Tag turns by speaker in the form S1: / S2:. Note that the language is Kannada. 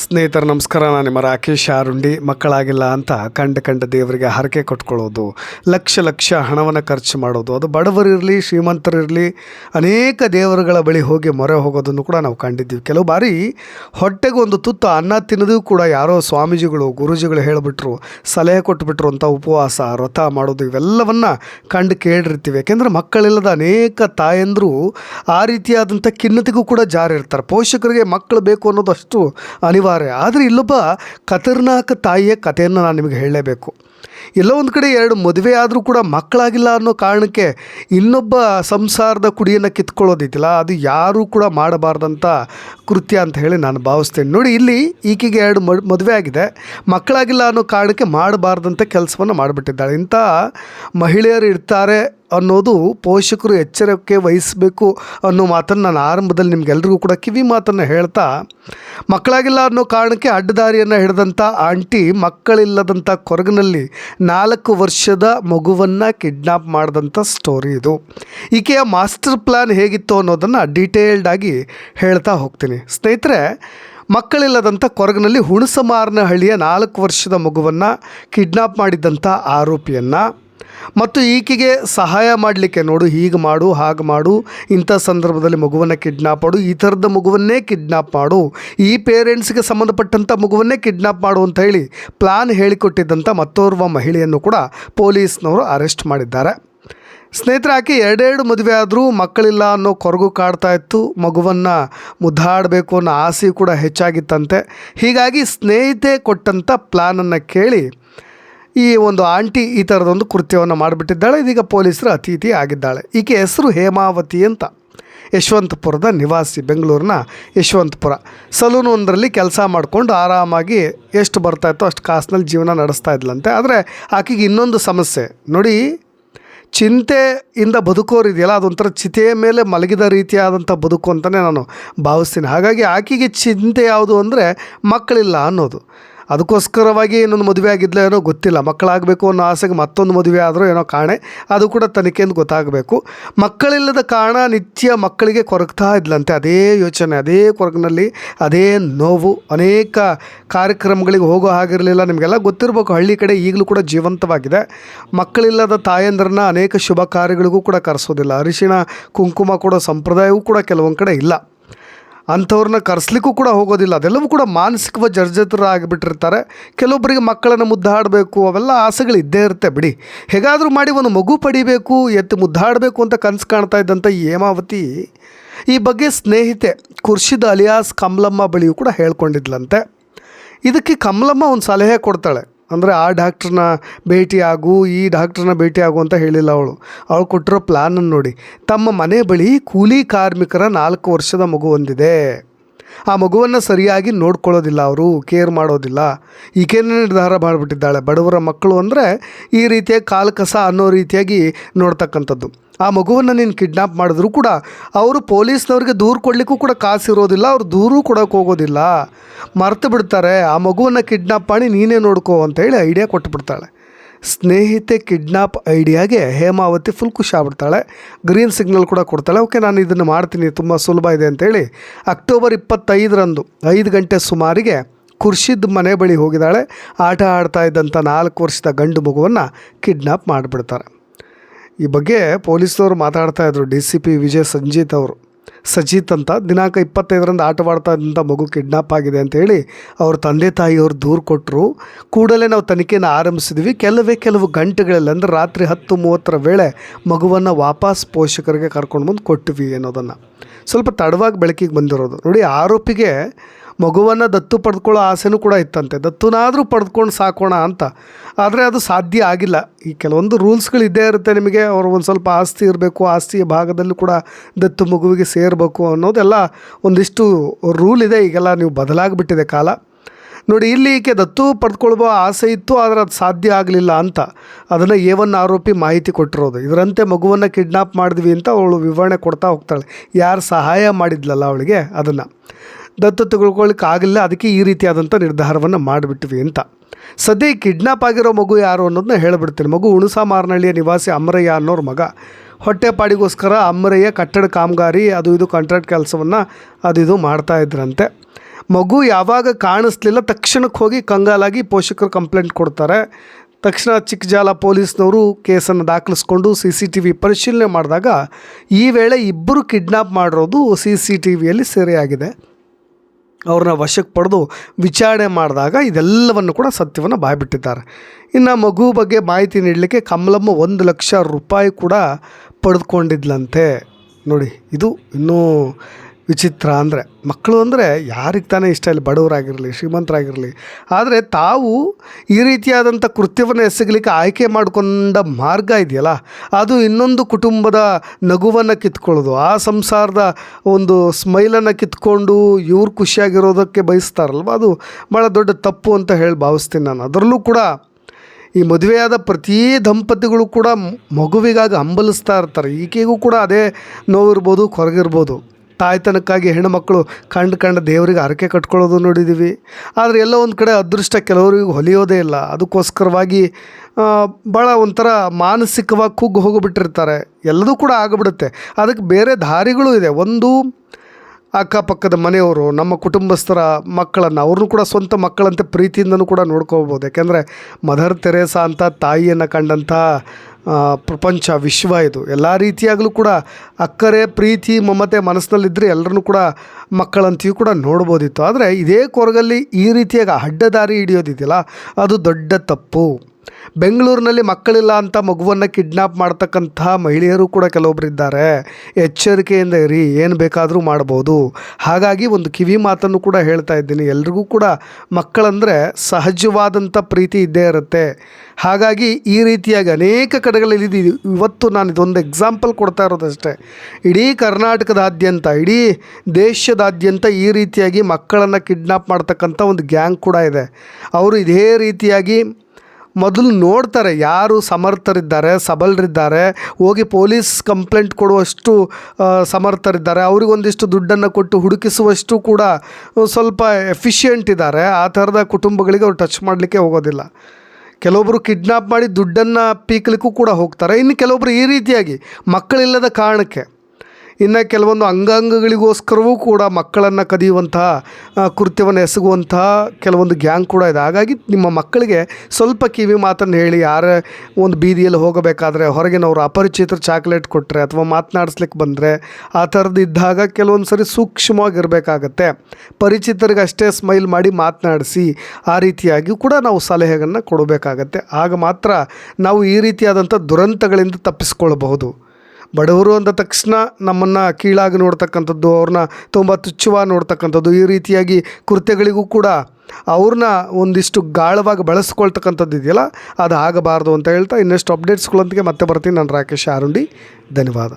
S1: ಸ್ನೇಹಿತರು, ನಮಸ್ಕಾರ. ನಾನು ನಿಮ್ಮ ರಾಕೇಶ್ ಆರುಂಡಿ. ಮಕ್ಕಳಾಗಿಲ್ಲ ಅಂತ ಕಂಡ ಕಂಡ ದೇವರಿಗೆ ಹರಕೆ ಕೊಟ್ಕೊಳ್ಳೋದು, ಲಕ್ಷ ಲಕ್ಷ ಹಣವನ್ನು ಖರ್ಚು ಮಾಡೋದು, ಅದು ಬಡವರಿರಲಿ ಶ್ರೀಮಂತರಿರಲಿ ಅನೇಕ ದೇವರುಗಳ ಬಳಿ ಹೋಗಿ ಮೊರೆ ಹೋಗೋದನ್ನು ಕೂಡ ನಾವು ಕಂಡಿದ್ದೀವಿ. ಕೆಲವು ಬಾರಿ ಹೊಟ್ಟೆಗೆ ಒಂದು ತುತ್ತು ಅನ್ನ ತಿನ್ನೋದು ಕೂಡ ಯಾರೋ ಸ್ವಾಮೀಜಿಗಳು, ಗುರುಜಿಗಳು ಹೇಳಿಬಿಟ್ರು, ಸಲಹೆ ಕೊಟ್ಬಿಟ್ರು ಅಂತ ಉಪವಾಸ, ವ್ರತ ಮಾಡೋದು ಇವೆಲ್ಲವನ್ನು ಕಂಡು ಕೇಳಿರ್ತೀವಿ. ಯಾಕೆಂದರೆ ಮಕ್ಕಳಿಲ್ಲದ ಅನೇಕ ತಾಯಂದರು ಆ ರೀತಿಯಾದಂಥ ಖಿನ್ನತೆಗೂ ಕೂಡ ಜಾರಿರ್ತಾರೆ. ಪೋಷಕರಿಗೆ ಮಕ್ಕಳು ಬೇಕು ಅನ್ನೋದು ಅಷ್ಟು ಆದರೆ ಇಲ್ಲೊಬ್ಬ ಖತರ್ನಾಕ್ ತಾಯಿಯ ಕಥೆಯನ್ನು ನಾನು ನಿಮಗೆ ಹೇಳಲೇಬೇಕು. ಎಲ್ಲೋ ಒಂದು ಕಡೆ ಎರಡು ಮದುವೆ ಆದರೂ ಕೂಡ ಮಕ್ಕಳಾಗಿಲ್ಲ ಅನ್ನೋ ಕಾರಣಕ್ಕೆ ಇನ್ನೊಬ್ಬ ಸಂಸಾರದ ಕುಡಿಯನ್ನು ಕಿತ್ಕೊಳ್ಳೋದಿದ್ದಿಲ್ಲ, ಅದು ಯಾರೂ ಕೂಡ ಮಾಡಬಾರ್ದಂಥ ಕೃತ್ಯ ಅಂತ ಹೇಳಿ ನಾನು ಭಾವಿಸ್ತೇನೆ. ನೋಡಿ, ಇಲ್ಲಿ ಈಕೆಗೆ ಎರಡು ಮದುವೆ ಆಗಿದೆ. ಮಕ್ಕಳಾಗಿಲ್ಲ ಅನ್ನೋ ಕಾರಣಕ್ಕೆ ಮಾಡಬಾರ್ದಂಥ ಕೆಲಸವನ್ನು ಮಾಡಿಬಿಟ್ಟಿದ್ದಾಳೆ. ಇಂಥ ಮಹಿಳೆಯರು ಇರ್ತಾರೆ ಅನ್ನೋದು ಪೋಷಕರು ಎಚ್ಚರಿಕೆ ವಹಿಸಬೇಕು ಅನ್ನೋ ಮಾತನ್ನು ನಾನು ಆರಂಭದಲ್ಲಿ ನಿಮಗೆಲ್ಲರಿಗೂ ಕೂಡ ಕಿವಿ ಮಾತನ್ನು ಹೇಳ್ತಾ, ಮಕ್ಕಳಾಗಿಲ್ಲ ಅನ್ನೋ ಕಾರಣಕ್ಕೆ ಅಡ್ಡದಾರಿಯನ್ನು ಹಿಡಿದಂಥ ಆಂಟಿ ಮಕ್ಕಳಿಲ್ಲದಂಥ ಕೊರಗಿನಲ್ಲಿ ನಾಲ್ಕು ವರ್ಷದ ಮಗುವನ್ನು ಕಿಡ್ನಾಪ್ ಮಾಡಿದಂಥ ಸ್ಟೋರಿ ಇದು. ಈಕೆಯ ಮಾಸ್ಟರ್ ಪ್ಲ್ಯಾನ್ ಹೇಗಿತ್ತು ಅನ್ನೋದನ್ನು ಡೀಟೇಲ್ಡಾಗಿ ಹೇಳ್ತಾ ಹೋಗ್ತೀನಿ. ಸ್ನೇಹಿತರೆ ಮಕ್ಕಳಿಲ್ಲದಂಥ ಕೊರಗಿನಲ್ಲಿ ಹುಣಸಮಾರನಹಳ್ಳಿಯ ನಾಲ್ಕು ವರ್ಷದ ಮಗುವನ್ನು ಕಿಡ್ನಾಪ್ ಮಾಡಿದ್ದಂಥ ಆರೋಪಿಯನ್ನು ಮತ್ತು ಈಕೆಗೆ ಸಹಾಯ ಮಾಡಲಿಕ್ಕೆ ನೋಡು, ಹೀಗೆ ಮಾಡು, ಹಾಗೆ ಮಾಡು. ಇಂಥ ಸಂದರ್ಭದಲ್ಲಿ ಮಗುವನ್ನು ಕಿಡ್ನಾಪ್ ಮಾಡು. ಈ ಥರದ ಮಗುವನ್ನೇ ಕಿಡ್ನಾಪ್ ಮಾಡು. ಈ ಪೇರೆಂಟ್ಸ್ಗೆ ಸಂಬಂಧಪಟ್ಟಂಥ ಮಗುವನ್ನೇ ಕಿಡ್ನಾಪ್ ಮಾಡು ಅಂತ ಹೇಳಿ ಪ್ಲಾನ್ ಹೇಳಿಕೊಟ್ಟಿದ್ದಂಥ ಮತ್ತೋರ್ವ ಮಹಿಳೆಯನ್ನು ಕೂಡ ಪೊಲೀಸ್ನವರು ಅರೆಸ್ಟ್ ಮಾಡಿದ್ದಾರೆ. ಸ್ನೇಹಿತರೆ, ಆಕೆ ಎರಡೆರಡು ಮದುವೆ ಆದರೂ ಮಕ್ಕಳಿಲ್ಲ ಅನ್ನೋ ಕೊರಗು ಕಾಡ್ತಾ ಇತ್ತು. ಮಗುವನ್ನು ಮುದ್ದಾಡಬೇಕು ಅನ್ನೋ ಆಸೆ ಕೂಡ ಹೆಚ್ಚಾಗಿತ್ತಂತೆ. ಹೀಗಾಗಿ ಸ್ನೇಹಿತೆ ಕೊಟ್ಟಂಥ ಪ್ಲ್ಯಾನನ್ನು ಕೇಳಿ ಈ ಒಂದು ಆಂಟಿ ಈ ಥರದೊಂದು ಕೃತ್ಯವನ್ನು ಮಾಡಿಬಿಟ್ಟಿದ್ದಾಳೆ. ಇದೀಗ ಪೊಲೀಸರು ಅತಿಥಿ ಆಗಿದ್ದಾಳೆ. ಈಕೆ ಹೆಸರು ಹೇಮಾವತಿ ಅಂತ. ಯಶವಂತಪುರದ ನಿವಾಸಿ, ಬೆಂಗಳೂರಿನ ಯಶವಂತಪುರ. ಸಲೂನ್ ಒಂದರಲ್ಲಿ ಕೆಲಸ ಮಾಡಿಕೊಂಡು ಆರಾಮಾಗಿ ಎಷ್ಟು ಬರ್ತಾಯಿತ್ತೋ ಅಷ್ಟು ಕಾಸಿನಲ್ಲಿ ಜೀವನ ನಡೆಸ್ತಾ ಇದ್ಲಂತೆ. ಆದರೆ ಆಕೆಗೆ ಇನ್ನೊಂದು ಸಮಸ್ಯೆ. ನೋಡಿ, ಚಿಂತೆಯಿಂದ ಬದುಕೋರಿದೆಯಲ್ಲ ಅದೊಂಥರ ಚಿತೆಯ ಮೇಲೆ ಮಲಗಿದ ರೀತಿಯಾದಂಥ ಬದುಕು ಅಂತಲೇ ನಾನು ಭಾವಿಸ್ತೀನಿ. ಹಾಗಾಗಿ ಆಕೆಗೆ ಚಿಂತೆ ಯಾವುದು ಅಂದರೆ ಮಕ್ಕಳಿಲ್ಲ ಅನ್ನೋದು. ಅದಕ್ಕೋಸ್ಕರವಾಗಿ ಇನ್ನೊಂದು ಮದುವೆ ಆಗಿದ್ಲೋ ಏನೋ ಗೊತ್ತಿಲ್ಲ. ಮಕ್ಕಳಾಗಬೇಕು ಅನ್ನೋ ಆಸೆಗೆ ಮತ್ತೊಂದು ಮದುವೆ ಆದರೂ ಏನೋ ಕಾಣೆ. ಅದು ಕೂಡ ತನಿಖೆಯಿಂದ ಗೊತ್ತಾಗಬೇಕು. ಮಕ್ಕಳಿಲ್ಲದ ಕಾರಣ ನಿತ್ಯ ಮಕ್ಕಳಿಗೆ ಕೊರಗ್ತಾ ಇದ್ಲಂತೆ. ಅದೇ ಯೋಚನೆ, ಅದೇ ಕೊರಗಿನಲ್ಲಿ, ಅದೇ ನೋವು. ಅನೇಕ ಕಾರ್ಯಕ್ರಮಗಳಿಗೆ ಹೋಗೋ ಹಾಗಿರಲಿಲ್ಲ. ನಿಮಗೆಲ್ಲ ಗೊತ್ತಿರಬೇಕು, ಹಳ್ಳಿ ಕಡೆ ಈಗಲೂ ಕೂಡ ಜೀವಂತವಾಗಿದೆ. ಮಕ್ಕಳಿಲ್ಲದ ತಾಯಂದ್ರನ್ನ ಅನೇಕ ಶುಭ ಕಾರ್ಯಗಳಿಗೂ ಕೂಡ ಕರೆಸೋದಿಲ್ಲ. ಅರಿಶಿಣ, ಕುಂಕುಮ ಕೊಡೋ ಸಂಪ್ರದಾಯವೂ ಕೂಡ ಕೆಲವೊಂದು ಕಡೆ ಇಲ್ಲ. ಅಂಥವ್ರನ್ನ ಕರೆಸ್ಲಿಕ್ಕೂ ಕೂಡ ಹೋಗೋದಿಲ್ಲ. ಅದೆಲ್ಲವೂ ಕೂಡ ಮಾನಸಿಕವ ಜರ್ಜರಿತರ ಆಗಿಬಿಟ್ಟಿರ್ತಾರೆ ಕೆಲವೊಬ್ಬರಿಗೆ ಮಕ್ಕಳನ್ನು ಮುದ್ದಾಡಬೇಕು, ಅವೆಲ್ಲ ಆಸೆಗಳು ಇದ್ದೇ ಇರುತ್ತೆ ಬಿಡಿ. ಹೇಗಾದರೂ ಮಾಡಿ ಒಂದು ಮಗು ಪಡಿಬೇಕು, ಎತ್ತು ಮುದ್ದಾಡಬೇಕು ಅಂತ ಕನಸು ಕಾಣ್ತಾ ಇದ್ದಂಥ ಹೇಮಾವತಿ, ಈ ಬಗ್ಗೆ ಸ್ನೇಹಿತೆ ಖುರ್ಷಿದ್ ಅಲಿಯಾಸ್ ಕಮಲಮ್ಮ ಬಳಿಯೂ ಕೂಡ ಹೇಳ್ಕೊಂಡಿದ್ಲಂತೆ. ಇದಕ್ಕೆ ಕಮಲಮ್ಮ ಒಂದು ಸಲಹೆ ಕೊಡ್ತಾಳೆ. ಅಂದರೆ ಆ ಡಾಕ್ಟ್ರನ್ನ ಭೇಟಿ ಆಗು, ಈ ಡಾಕ್ಟ್ರನ್ನ ಆಗು ಅಂತ ಹೇಳಿಲ್ಲ ಅವಳು. ಅವಳು ಕೊಟ್ಟಿರೋ ಪ್ಲ್ಯಾನನ್ನು ನೋಡಿ. ತಮ್ಮ ಮನೆ ಬಳಿ ಕೂಲಿ ಕಾರ್ಮಿಕರ ನಾಲ್ಕು ವರ್ಷದ ಮಗು ಹೊಂದಿದೆ ಆ ಮಗುವನ್ನು ಸರಿಯಾಗಿ ನೋಡ್ಕೊಳ್ಳೋದಿಲ್ಲ, ಅವರು ಕೇರ್ ಮಾಡೋದಿಲ್ಲ. ಈಕೆನೇ ನಿರ್ಧಾರ ಮಾಡಿಬಿಟ್ಟಿದ್ದಾಳೆ. ಬಡವರ ಮಕ್ಕಳು ಅಂದರೆ ಈ ರೀತಿಯ ಕಾಲು ಕಸ ಅನ್ನೋ ರೀತಿಯಾಗಿ ನೋಡ್ತಕ್ಕಂಥದ್ದು. ಆ ಮಗುವನ್ನು ನೀನು ಕಿಡ್ನಾಪ್ ಮಾಡಿದ್ರು ಕೂಡ ಅವರು ಪೊಲೀಸ್ನವ್ರಿಗೆ ದೂರು ಕೊಡಲಿಕ್ಕೂ ಕೂಡ ಕಾಸು ಇರೋದಿಲ್ಲ, ಅವ್ರು ದೂರು ಕೊಡೋಕೆ ಹೋಗೋದಿಲ್ಲ. ಮರ್ತು ಬಿಡ್ತಾರೆ. ಆ ಮಗುವನ್ನು ಕಿಡ್ನಾಪ್ ಮಾಡಿ ನೀನೇ ನೋಡ್ಕೋ ಅಂತ ಹೇಳಿ ಐಡಿಯಾ ಕೊಟ್ಟುಬಿಡ್ತಾಳೆ ಸ್ನೇಹಿತೆ ಕಿಡ್ನಾಪ್ ಐಡಿಯಾಗೆ ಹೇಮಾವತಿ ಫುಲ್ ಖುಷಿ ಆಗ್ಬಿಡ್ತಾಳೆ. ಗ್ರೀನ್ ಸಿಗ್ನಲ್ ಕೂಡ ಕೊಡ್ತಾಳೆ. ಓಕೆ, ನಾನು ಇದನ್ನು ಮಾಡ್ತೀನಿ. ತುಂಬ ಸುಲಭ ಇದೆ ಅಂತೇಳಿ ಅಕ್ಟೋಬರ್ ಇಪ್ಪತ್ತೈದರಂದು ಐದು ಗಂಟೆ ಸುಮಾರಿಗೆ ಖುರ್ಷಿದ್ ಮನೆ ಬಳಿ ಹೋಗಿದ್ದಾಳೆ. ಆಟ ಆಡ್ತಾ ಇದ್ದಂಥ ನಾಲ್ಕು ವರ್ಷದ ಗಂಡು ಮಗುವನ್ನು ಕಿಡ್ನಾಪ್ ಮಾಡಿಬಿಡ್ತಾರೆ. ಈ ಬಗ್ಗೆ ಪೊಲೀಸ್ನವರು ಮಾತಾಡ್ತಾ ಇದ್ದರು D C P Vijay Sanjeet ಅವರು. ಸಜಿತ್ ಅಂತ ದಿನಾಂಕ ಇಪ್ಪತ್ತೈದರಿಂದ ಆಟವಾಡ್ತಾ ಇದ್ದಂಥ ಮಗು ಕಿಡ್ನಾಪ್ ಆಗಿದೆ ಅಂತ ಹೇಳಿ ಅವ್ರ ತಂದೆ ತಾಯಿಯವರು ದೂರು ಕೊಟ್ಟರು ಕೂಡಲೇ ನಾವು ತನಿಖೆಯನ್ನು ಆರಂಭಿಸಿದ್ವಿ. ಕೆಲವೇ ಕೆಲವು ಗಂಟೆಗಳಲ್ಲಿ ಅಂದರೆ ರಾತ್ರಿ ಹತ್ತು ಮೂವತ್ತರ ವೇಳೆ ಮಗುವನ್ನು ವಾಪಸ್ ಪೋಷಕರಿಗೆ ಕರ್ಕೊಂಡು ಬಂದು ಕೊಟ್ವಿ ಅನ್ನೋದನ್ನು. ಸ್ವಲ್ಪ ತಡವಾಗಿ ಬೆಳಕಿಗೆ ಬಂದಿರೋದು. ನೋಡಿ, ಆರೋಪಿಗೆ ಮಗುವನ್ನು ದತ್ತು ಪಡೆದುಕೊಳ್ಳೋ ಆಸೆನೂ ಕೂಡ ಇತ್ತಂತೆ. ದತ್ತುನಾದರೂ ಪಡೆದುಕೊಂಡು ಸಾಕೋಣ ಅಂತ. ಆದರೆ ಅದು ಸಾಧ್ಯ ಆಗಿಲ್ಲ. ಈ ಕೆಲವೊಂದು ರೂಲ್ಸ್ಗಳು ಇದ್ದೇ ಇರುತ್ತೆ ನಿಮಗೆ. ಅವರು ಒಂದು ಸ್ವಲ್ಪ ಆಸ್ತಿ ಇರಬೇಕು, ಆಸ್ತಿಯ ಭಾಗದಲ್ಲೂ ಕೂಡ ದತ್ತು ಮಗುವಿಗೆ ಸೇರಬೇಕು ಅನ್ನೋದೆಲ್ಲ ಒಂದಿಷ್ಟು ರೂಲ್ ಇದೆ. ಈಗೆಲ್ಲ ನೀವು ಬದಲಾಗಿಬಿಟ್ಟಿದೆ ಕಾಲ. ನೋಡಿ, ಇಲ್ಲಿ ಈಕೆ ದತ್ತು ಪಡೆದುಕೊಳ್ಳುವ ಆಸೆ ಇತ್ತು, ಆದರೆ ಅದು ಸಾಧ್ಯ ಆಗಲಿಲ್ಲ ಅಂತ. ಅದನ್ನು ಏವನ್ ಆರೋಪಿ ಮಾಹಿತಿ ಕೊಟ್ಟಿರೋದು. ಇದರಂತೆ ಮಗುವನ್ನು ಕಿಡ್ನಾಪ್ ಮಾಡಿದ್ವಿ ಅಂತ ಅವಳು ವಿವರಣೆ ಕೊಡ್ತಾ ಹೋಗ್ತಾಳೆ. ಯಾರು ಸಹಾಯ ಮಾಡಿದ್ಲಲ್ಲ ಅವಳಿಗೆ ಅದನ್ನು. ದತ್ತು ತೆಗೆದುಕೊಳ್ಳಿಕ್ಕೆ ಆಗಿಲ್ಲ ಅದಕ್ಕೆ ಈ ರೀತಿಯಾದಂಥ ನಿರ್ಧಾರವನ್ನು ಮಾಡಿಬಿಟ್ವಿ ಅಂತ. ಸದ್ಯ ಕಿಡ್ನಾಪ್ ಆಗಿರೋ ಮಗು ಯಾರು ಅನ್ನೋದನ್ನ ಹೇಳಿಬಿಡ್ತೀನಿ. ಮಗು ಹುಣಸ ಮಾರನಹಳ್ಳಿಯ ನಿವಾಸಿ ಅಮರಯ್ಯ ಅನ್ನೋರ ಮಗ. ಹೊಟ್ಟೆಪಾಡಿಗೋಸ್ಕರ ಅಮರಯ್ಯ ಕಟ್ಟಡ ಕಾಮಗಾರಿ, ಅದು ಇದು ಕಾಂಟ್ರಾಕ್ಟ್ ಕೆಲಸವನ್ನು, ಅದು ಇದು ಮಾಡ್ತಾ ಇದ್ರಂತೆ. ಮಗು ಯಾವಾಗ ಕಾಣಿಸ್ಲಿಲ್ಲ, ತಕ್ಷಣಕ್ಕೆ ಹೋಗಿ ಕಂಗಾಲಾಗಿ ಪೋಷಕರು ಕಂಪ್ಲೇಂಟ್ ಕೊಡ್ತಾರೆ. ತಕ್ಷಣ ಚಿಕ್ಕಜಾಲ ಪೊಲೀಸ್ನವರು ಕೇಸನ್ನು ದಾಖಲಿಸ್ಕೊಂಡು ಸಿ ಸಿ ಟಿ ವಿ ಪರಿಶೀಲನೆ ಮಾಡಿದಾಗ, ಈ ವೇಳೆ ಇಬ್ಬರು ಕಿಡ್ನಾಪ್ ಮಾಡಿರೋದು ಸಿ ಸಿ ಟಿ ವಿಯಲ್ಲಿ ಸೆರೆಯಾಗಿದೆ. ಅವ್ರನ್ನ ವಶಕ್ಕೆ ಪಡೆದು ವಿಚಾರಣೆ ಮಾಡಿದಾಗ ಇದೆಲ್ಲವನ್ನು ಕೂಡ ಸತ್ಯವನ್ನು ಬಾಯ್ಬಿಟ್ಟಿದ್ದಾರೆ. ಇನ್ನು ಮಗು ಬಗ್ಗೆ ಮಾಹಿತಿ ನೀಡಲಿಕ್ಕೆ ಕಮಲಮ್ಮ ಒಂದು ಲಕ್ಷ ರೂಪಾಯಿ ಕೂಡ ಪಡೆದುಕೊಂಡಿದ್ಲಂತೆ. ನೋಡಿ, ಇದು ಇನ್ನೂ ವಿಚಿತ್ರ ಅಂದರೆ, ಮಕ್ಕಳು ಅಂದರೆ ಯಾರಿಗೆ ತಾನೇ ಇಷ್ಟ ಇಲ್ಲ, ಬಡವರಾಗಿರಲಿ, ಶ್ರೀಮಂತರಾಗಿರಲಿ. ಆದರೆ ತಾವು ಈ ರೀತಿಯಾದಂಥ ಕೃತ್ಯವನ್ನು ಎಸಗಲಿಕ್ಕೆ ಆಯ್ಕೆ ಮಾಡಿಕೊಂಡ ಮಾರ್ಗ ಇದೆಯಲ್ಲ, ಅದು ಇನ್ನೊಂದು ಕುಟುಂಬದ ನಗುವನ್ನು ಕಿತ್ಕೊಳ್ಳೋದು. ಆ ಸಂಸಾರದ ಒಂದು ಸ್ಮೈಲನ್ನು ಕಿತ್ಕೊಂಡು ಇವ್ರು ಖುಷಿಯಾಗಿರೋದಕ್ಕೆ ಬಯಸ್ತಾರಲ್ವ, ಅದು ಭಾಳ ದೊಡ್ಡ ತಪ್ಪು ಅಂತ ಹೇಳಿ ಭಾವಿಸ್ತೀನಿ ನಾನು. ಅದರಲ್ಲೂ ಕೂಡ ಈ ಮದುವೆಯಾದ ಪ್ರತಿ ದಂಪತಿಗಳು ಕೂಡ ಮಗುವಿಗಾಗಿ ಹಂಬಲಿಸ್ತಾ ಇರ್ತಾರೆ. ಈಕೆಗೂ ಕೂಡ ಅದೇ ನೋವಿರ್ಬೋದು, ಕೊರಗಿರ್ಬೋದು. ತಾಯ್ತನಕ್ಕಾಗಿ ಹೆಣ್ಣುಮಕ್ಕಳು ಕಂಡು ಕಂಡು ದೇವರಿಗೆ ಹರಕೆ ಕಟ್ಕೊಳ್ಳೋದು ನೋಡಿದ್ದೀವಿ. ಆದರೆ ಎಲ್ಲೋ ಒಂದು ಕಡೆ ಅದೃಷ್ಟ ಕೆಲವರಿಗೆ ಹೊಲಿಯೋದೇ ಇಲ್ಲ. ಅದಕ್ಕೋಸ್ಕರವಾಗಿ ಭಾಳ ಒಂಥರ ಮಾನಸಿಕವಾಗಿ ಕುಗ್ಗು ಹೋಗಿಬಿಟ್ಟಿರ್ತಾರೆ. ಎಲ್ಲದೂ ಕೂಡ ಆಗಿಬಿಡುತ್ತೆ. ಅದಕ್ಕೆ ಬೇರೆ ದಾರಿಗಳು ಇದೆ. ಒಂದು, ಅಕ್ಕಪಕ್ಕದ ಮನೆಯವರು, ನಮ್ಮ ಕುಟುಂಬಸ್ಥರ ಮಕ್ಕಳನ್ನು, ಅವ್ರನ್ನೂ ಕೂಡ ಸ್ವಂತ ಮಕ್ಕಳಂತೆ ಪ್ರೀತಿಯಿಂದನೂ ಕೂಡ ನೋಡ್ಕೋಬೋದು ಯಾಕೆಂದರೆ ಮದರ್ ತೆರೇಸಾ ಅಂತ ತಾಯಿಯನ್ನು ಕಂಡಂಥ ಪ್ರಪಂಚ, ವಿಶ್ವ ಇದು. ಎಲ್ಲ ರೀತಿಯಾಗಲೂ ಕೂಡ ಅಕ್ಕರೆ, ಪ್ರೀತಿ, ಮಮತೆ ಮನಸ್ಸಿನಲ್ಲಿದ್ದರೆ ಎಲ್ಲರನ್ನೂ ಕೂಡ ಮಕ್ಕಳಂತೆಯೂ ಕೂಡ ನೋಡ್ಬೋದಿತ್ತು. ಆದರೆ ಇದೇ ಕೊರಗಲ್ಲಿ ಈ ರೀತಿಯಾಗಿ ಅಡ್ಡದಾರಿ ಹಿಡಿಯೋದಿದೆಯಲ್ಲ, ಅದು ದೊಡ್ಡ ತಪ್ಪು. ಬೆಂಗಳೂರಿನಲ್ಲಿ ಮಕ್ಕಳಿಲ್ಲ ಅಂತ ಮಗುವನ್ನು ಕಿಡ್ನಾಪ್ ಮಾಡ್ತಕ್ಕಂಥ ಮಹಿಳೆಯರು ಕೂಡ ಕೆಲವೊಬ್ಬರು ಇದ್ದಾರೆ ಎಚ್ಚರಿಕೆಯಿಂದ ಇರಿ, ಏನು ಬೇಕಾದರೂ ಮಾಡ್ಬೋದು. ಹಾಗಾಗಿ ಒಂದು ಕಿವಿ ಮಾತನ್ನು ಕೂಡ ಹೇಳ್ತಾ ಇದ್ದೀನಿ. ಎಲ್ರಿಗೂ ಕೂಡ ಮಕ್ಕಳಂದರೆ ಸಹಜವಾದಂಥ ಪ್ರೀತಿ ಇದ್ದೇ ಇರುತ್ತೆ. ಹಾಗಾಗಿ ಈ ರೀತಿಯಾಗಿ ಅನೇಕ ಕಡೆಗಳಲ್ಲಿ ಇವತ್ತು ನಾನು ಇದೊಂದು ಎಕ್ಸಾಂಪಲ್ ಕೊಡ್ತಾ ಇರೋದಷ್ಟೇ. ಇಡೀ ಕರ್ನಾಟಕದಾದ್ಯಂತ, ಇಡೀ ದೇಶದಾದ್ಯಂತ ಈ ರೀತಿಯಾಗಿ ಮಕ್ಕಳನ್ನು ಕಿಡ್ನಾಪ್ ಮಾಡ್ತಕ್ಕಂಥ ಒಂದು ಗ್ಯಾಂಗ್ ಕೂಡ ಇದೆ. ಅವರು ಇದೇ ರೀತಿಯಾಗಿ ಮೊದಲು ನೋಡ್ತಾರೆ ಯಾರು ಸಮರ್ಥರಿದ್ದಾರೆ, ಸಬಲರಿದ್ದಾರೆ, ಹೋಗಿ ಪೊಲೀಸ್ ಕಂಪ್ಲೇಂಟ್ ಕೊಡುವಷ್ಟು ಸಮರ್ಥರಿದ್ದಾರೆ. ಅವ್ರಿಗೊಂದಿಷ್ಟು ದುಡ್ಡನ್ನು ಕೊಟ್ಟು ಹುಡುಕಿಸುವಷ್ಟು ಕೂಡ ಸ್ವಲ್ಪ ಎಫಿಷಿಯೆಂಟ್ ಇದ್ದಾರೆ. ಆ ಥರದ ಕುಟುಂಬಗಳಿಗೆ ಅವ್ರು ಟಚ್ ಮಾಡಲಿಕ್ಕೆ ಹೋಗೋದಿಲ್ಲ. ಕೆಲವೊಬ್ಬರು ಕಿಡ್ನಾಪ್ ಮಾಡಿ ದುಡ್ಡನ್ನು ಪೀಕ್ಲಿಕ್ಕೂ ಕೂಡ ಹೋಗ್ತಾರೆ. ಇನ್ನು ಕೆಲವೊಬ್ಬರು ಈ ರೀತಿಯಾಗಿ ಮಕ್ಕಳಿಲ್ಲದ ಕಾರಣಕ್ಕೆ ಇನ್ನು ಕೆಲವೊಂದು ಅಂಗಾಂಗಗಳಿಗೋಸ್ಕರವೂ ಕೂಡ ಮಕ್ಕಳನ್ನು ಕದಿಯುವಂತಹ ಕೃತ್ಯವನ್ನು ಎಸಗುವಂತಹ ಕೆಲವೊಂದು ಗ್ಯಾಂಗ್ ಕೂಡ ಇದೆ. ಹಾಗಾಗಿ ನಿಮ್ಮ ಮಕ್ಕಳಿಗೆ ಸ್ವಲ್ಪ ಕಿವಿ ಮಾತನ್ನು ಹೇಳಿ, ಯಾರೇ ಒಂದು ಬೀದಿಯಲ್ಲಿ ಹೋಗಬೇಕಾದ್ರೆ ಹೊರಗಿನವರು ಅಪರಿಚಿತರು ಚಾಕ್ಲೇಟ್ ಕೊಟ್ಟರೆ ಅಥವಾ ಮಾತನಾಡಿಸ್ಲಿಕ್ಕೆ ಬಂದರೆ ಆ ಥರದ್ದು ಇದ್ದಾಗ ಕೆಲವೊಂದು ಸರಿ ಸೂಕ್ಷ್ಮವಾಗಿರಬೇಕಾಗತ್ತೆ. ಪರಿಚಿತರಿಗೆ ಅಷ್ಟೇ ಸ್ಮೈಲ್ ಮಾಡಿ ಮಾತನಾಡಿಸಿ ಆ ರೀತಿಯಾಗಿ ಕೂಡ ನಾವು ಸಲಹೆಗಳನ್ನು ಕೊಡಬೇಕಾಗತ್ತೆ. ಆಗ ಮಾತ್ರ ನಾವು ಈ ರೀತಿಯಾದಂಥ ದುರಂತಗಳಿಂದ ತಪ್ಪಿಸ್ಕೊಳ್ಬಹುದು ಬಡವರು ಅಂದ ತಕ್ಷಣ ನಮ್ಮನ್ನು ಕೀಳಾಗಿ ನೋಡ್ತಕ್ಕಂಥದ್ದು, ಅವ್ರನ್ನ ತುಂಬ ತುಚ್ಛವಾಗಿ ನೋಡ್ತಕ್ಕಂಥದ್ದು, ಈ ರೀತಿಯಾಗಿ ಕೃತ್ಯಗಳಿಗೂ ಕೂಡ ಅವ್ರನ್ನ ಒಂದಿಷ್ಟು ಗಾಳವಾಗಿ ಬಳಸ್ಕೊಳ್ತಕ್ಕಂಥದ್ದು ಇದೆಯಲ್ಲ ಅದು ಆಗಬಾರ್ದು ಅಂತ ಹೇಳ್ತಾ ಇನ್ನಷ್ಟು ಅಪ್ಡೇಟ್ಸ್ಗಳೊಂದಿಗೆ ಮತ್ತೆ ಬರ್ತೀನಿ. ನಾನು ರಾಕೇಶ್ ಆರುಂಡಿ, ಧನ್ಯವಾದ.